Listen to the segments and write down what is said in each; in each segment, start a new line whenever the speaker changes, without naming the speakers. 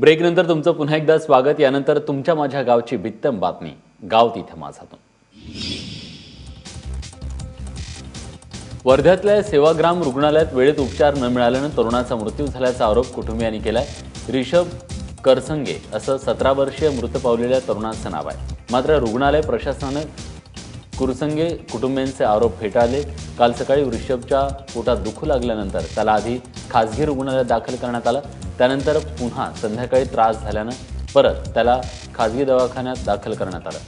ब्रेकनंतर तुमचं पुन्हा एकदा स्वागत. यानंतर तुमच्या माझ्या गावची बित्तम बातमी. गाव तिथं माझातून. वर्ध्यातल्या सेवाग्राम रुग्णालयात वेळेत उपचार न मिळाल्यानं तरुणाचा मृत्यू झाल्याचा आरोप कुटुंबियांनी केलाय. रिषभ करसंगे असं सतरा वर्षीय मृत पावलेल्या तरुणाचं नाव आहे. मात्र रुग्णालय प्रशासनानं कुरसंगे कुटुंबियांचे आरोप फेटाळले. काल सकाळी वृषभच्या पोटात दुखू लागल्यानंतर त्याला आधी खासगी रुग्णालयात दाखल करण्यात आलं. त्यानंतर पुन्हा संध्याकाळी त्रास झाल्यानं परत त्याला खाजगी दवाखान्यात दाखल करण्यात आलं.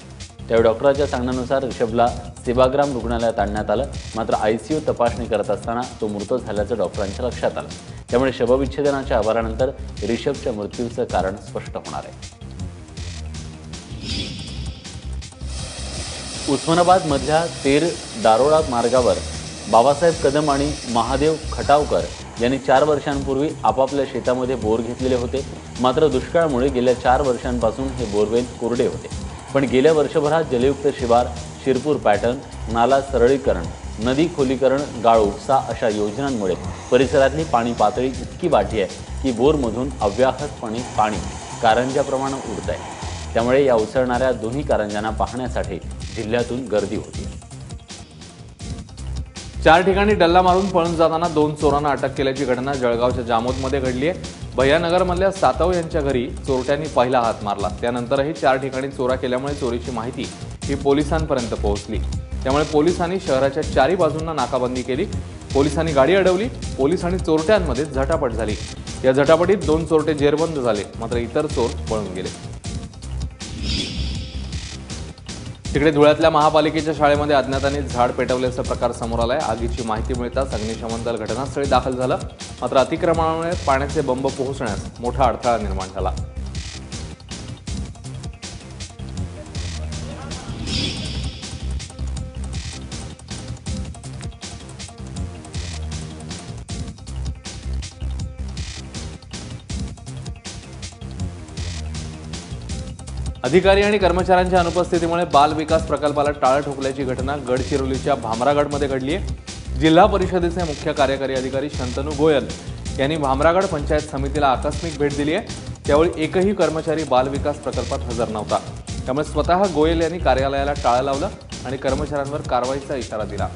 त्यावेळी डॉक्टरांच्या सांगण्यानुसार रिषभला सेवाग्राम रुग्णालयात आणण्यात आलं. मात्र आय सी यू तपासणी करत असताना तो मृत झाल्याचं डॉक्टरांच्या लक्षात आलं. त्यामुळे शवविच्छेदनाच्या आभारानंतर रिषभच्या मृत्यूचं कारण स्पष्ट होणार आहे. उस्मानाबादमधल्या तेर दारोळा मार्गावर बाबासाहेब कदम आणि महादेव खटावकर यांनी चार वर्षांपूर्वी आपापल्या शेतामध्ये बोर घेतलेले होते. मात्र दुष्काळामुळे गेल्या चार वर्षांपासून हे बोरवेल कोरडे होते. पण गेल्या वर्षभरात जलयुक्त शिवार शिरपूर पॅटर्न नाला सरळीकरण नदी खोलीकरण गाळ उपसा अशा योजनांमुळे परिसरातली पाणी पातळी इतकी वाढली आहे की बोरमधून अव्याहतपणे पाणी कारंजाप्रमाणे उडत आहे. त्यामुळे या उसळणाऱ्या दोन्ही कारंजांना पाहण्यासाठी जिल्ह्यातून गर्दी होती.
चार ठिकाणी डल्ला मारून पळून जाताना दोन चोरांना अटक केल्याची घटना जळगावच्या जामोदमध्ये घडली आहे. भैयानगरमधल्या सातव यांच्या घरी चोरट्यांनी पहिला हात मारला. त्यानंतरही चार ठिकाणी चोरा केल्यामुळे चोरीची माहिती ही पोलिसांपर्यंत पोहोचली. त्यामुळे पोलिसांनी शहराच्या चारी बाजूंना नाकाबंदी केली. पोलिसांनी गाडी अडवली. पोलीस आणि चोरट्यांमध्ये झटापट झाली. या झटापटीत दोन चोरटे जेरबंद झाले. मात्र इतर चोर पळून गेले. तिकडे धुळ्यातल्या महापालिकेच्या शाळेमध्ये अज्ञाताने झाड पेटवल्याचा प्रकार समोर आलाय. आगीची माहिती मिळताच अग्निशमन दल घटनास्थळी दाखल झालं. मात्र अतिक्रमणामुळे पाण्याचे बंब पोहोचण्यास मोठा अडथळा निर्माण झाला. अधिकारी आणि कर्मचाऱ्यांच्या अनुपस्थितीमुळे बाल विकास प्रकल्पाला टाळं ठोकल्याची घटना गडचिरोलीच्या भामरागडमध्ये घडली आहे जिल्हा परिषदेचे मुख्य कार्यकारी अधिकारी शंतनू गोयल यांनी भामरागड पंचायत समितीला आकस्मिक भेट दिली आहे त्यावेळी एकही कर्मचारी बाल विकास प्रकल्पात हजर नव्हता. त्यामुळे स्वतः गोयल यांनी कार्यालयाला टाळं लावलं आणि कर्मचाऱ्यांवर कारवाईचा इशारा दिला.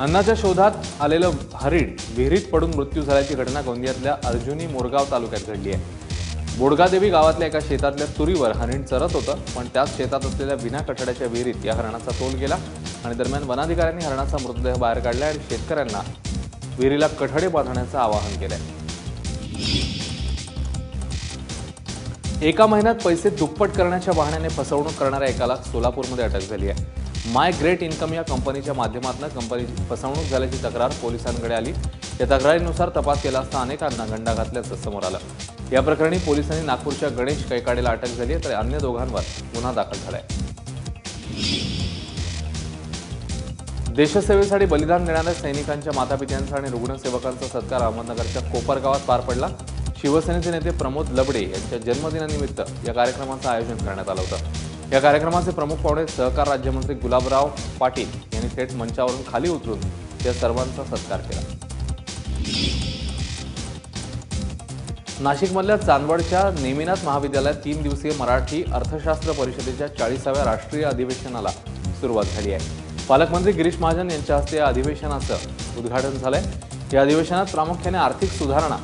अन्नाच्या शोधात आलेलं हरिण विहिरीत पडून मृत्यू झाल्याची घटना गोंदियातल्या अर्जुनी मोरगाव तालुक्यात घडली आहे. बोडगादेवी गावातल्या एका शेतातल्या तुरीवर हरिण चरत होतं पण त्याच शेतात असलेल्या विना कठड्याच्या विहिरीत या हरणाचा तोल गेला आणि दरम्यान वनाधिकाऱ्यांनी हरणाचा मृतदेह बाहेर काढला आणि शेतकऱ्यांना विहिरीला कठडे बांधण्याचं आवाहन केलंय. एका महिन्यात पैसे दुप्पट करण्याच्या वाहण्याने फसवणूक करणाऱ्या एकाला सोलापूरमध्ये अटक झाली आहे. माय ग्रेट इन्कम या कंपनीच्या माध्यमातून कंपनीची फसवणूक झाल्याची तक्रार पोलिसांकडे आली. या तक्रारीनुसार तपास केला असता अनेकांना गंडा घातल्याचं समोर आलं. या प्रकरणी पोलिसांनी नागपूरच्या गणेश कैकाडेला अटक झाली आहे तर अन्य दोघांवर गुन्हा दाखल झालाय. देशसेवेसाठी बलिदान देणाऱ्या सैनिकांच्या मातापित्यांचा आणि रुग्णसेवकांचा सत्कार अहमदनगरच्या कोपरगावात पार पडला. शिवसेनेचे नेते प्रमोद लबडे यांच्या जन्मदिनानिमित्त या कार्यक्रमाचं आयोजन करण्यात आलं होतं. या कार्यक्रमाचे प्रमुख पाहुणे सहकार राज्यमंत्री गुलाबराव पाटील यांनी थेट मंचावरून खाली उतरून या सर्वांचा सत्कार केला. नाशिकमधल्या चांदवडच्या नेमिनाथ महाविद्यालयात तीन दिवसीय मराठी अर्थशास्त्र परिषदेच्या चाळीसाव्या राष्ट्रीय अधिवेशनाला सुरुवात झाली आहे. पालकमंत्री गिरीश महाजन यांच्या हस्ते या अधिवेशनाचं उद्घाटन झालंय. या अधिवेशनात प्रामुख्याने आर्थिक सुधारणा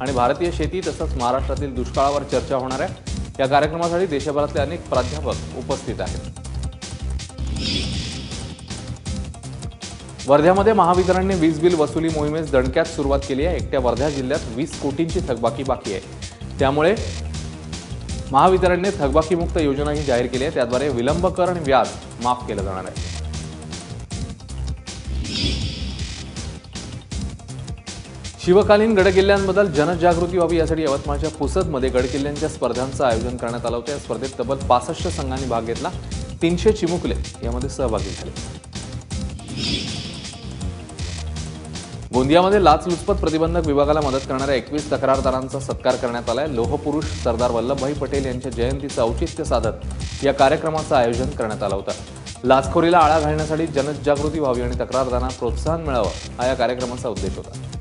आणि भारतीय शेती तसंच महाराष्ट्रातील दुष्काळावर चर्चा होणार आहे. या कार्यक्रमासाठी देशभरातले अनेक प्राध्यापक उपस्थित आहेत. वर्ध्यामध्ये महावितरणने वीज बिल वसुली मोहिमेस दणक्यात सुरुवात केली आहे. एकट्या वर्धा जिल्ह्यात वीस कोटींची थकबाकी बाकी आहे. त्यामुळे महावितरणने थकबाकीमुक्त योजनाही जाहीर केली आहे. त्याद्वारे विलंब कर आणि व्याज माफ केलं जाणार आहे. शिवकालीन गडकिल्ल्यांबद्दल जनजागृती व्हावी यासाठी यवतमाळच्या पुसदमध्ये गडकिल्ल्यांच्या स्पर्धांचं आयोजन करण्यात आलं होतं. या स्पर्धेत तब्बल पासष्ट संघांनी भाग घेतला. तीनशे चिमुकले यामध्ये सहभागी झाले. गोंदियामध्ये लाचलुचपत प्रतिबंधक विभागाला मदत करणाऱ्या एकवीस तक्रारदारांचा सत्कार करण्यात आलाय. लोहपुरुष सरदार वल्लभभाई पटेल यांच्या जयंतीचं औचित्य साधत या कार्यक्रमाचं आयोजन करण्यात आलं होतं. लाचखोरीला आळा घालण्यासाठी जनजागृती व्हावी आणि तक्रारदारांना प्रोत्साहन मिळावं हा या कार्यक्रमाचा उद्देश होता.